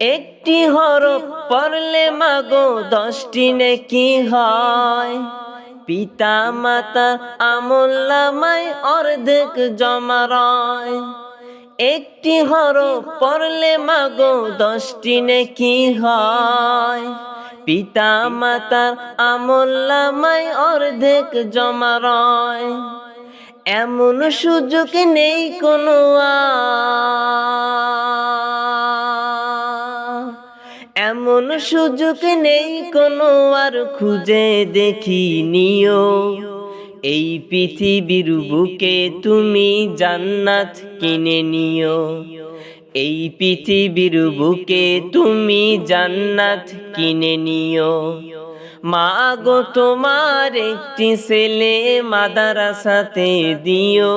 একটি হরফ পড়লে মাগো দশটি নেকি হয়। পিতা, মাতা আমল্লামায় অর্ধেক জমা রয়। একটি হরফ পড়লে মাগো দশটি নেকি হয়। পিতা মাতার আমল্লামায় অর্ধেক জমা রয়। এমন সুযোগ নেই কোনো আর। এমন সুযোগ নেই কোনো আর খুঁজে দেখি নিও। এই পৃথিবীর বুকে তুমি জান্নাত কিনে নিও। এই পৃথিবীর বুকে তুমি জান্নাত কিনে নিও। মা গো তোমার একটি ছেলে মাদারাসাতে দিও।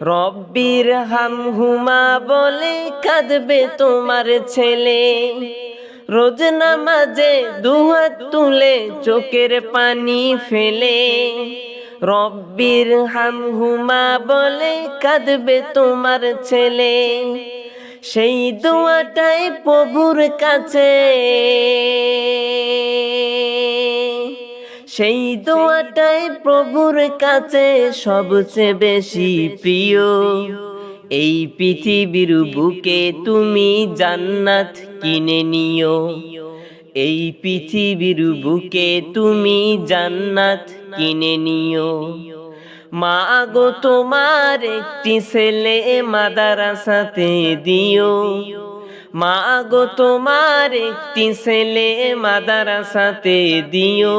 রব্বির হাম হুমা বলে কাঁদবে তোমার ছেলে। রোজ নামাজে দুহাত তুলে চোখের পানি ফেলে। রব্বির হাম হুমা বলে কাঁদবে তোমার ছেলে। সেই দোয়াটাই প্রভুর কাছে। সেই দোয়াটাই প্রভুর কাছে সবচেয়ে বেশি প্রিয়। এই পৃথিবীর বুকে তুমি জান্নাত কিনে নিও। এই পৃথিবীর বুকে তুমি জান্নাত কিনে নিও। মা গো তোমার একটি ছেলে মাদারাসাতে দিও। মা গো তোমার একটি ছেলে মাদারাসাতে দিও।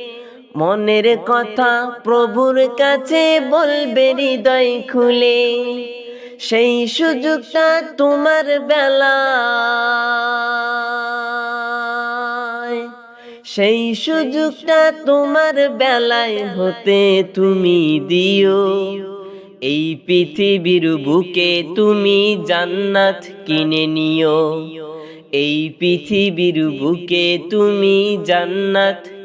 মনের কথা প্রভুর কাছে বলবে হৃদয় খুলে। সেই সুযোগটা তোমার বেলায়। সেই সুযোগটা তোমার বেলায় হতে তুমি দিও। এই পৃথিবীর বুকে তুমি জান্নাত কিনে নিও। এই পৃথিবীর বুকে তুমি জান্নাত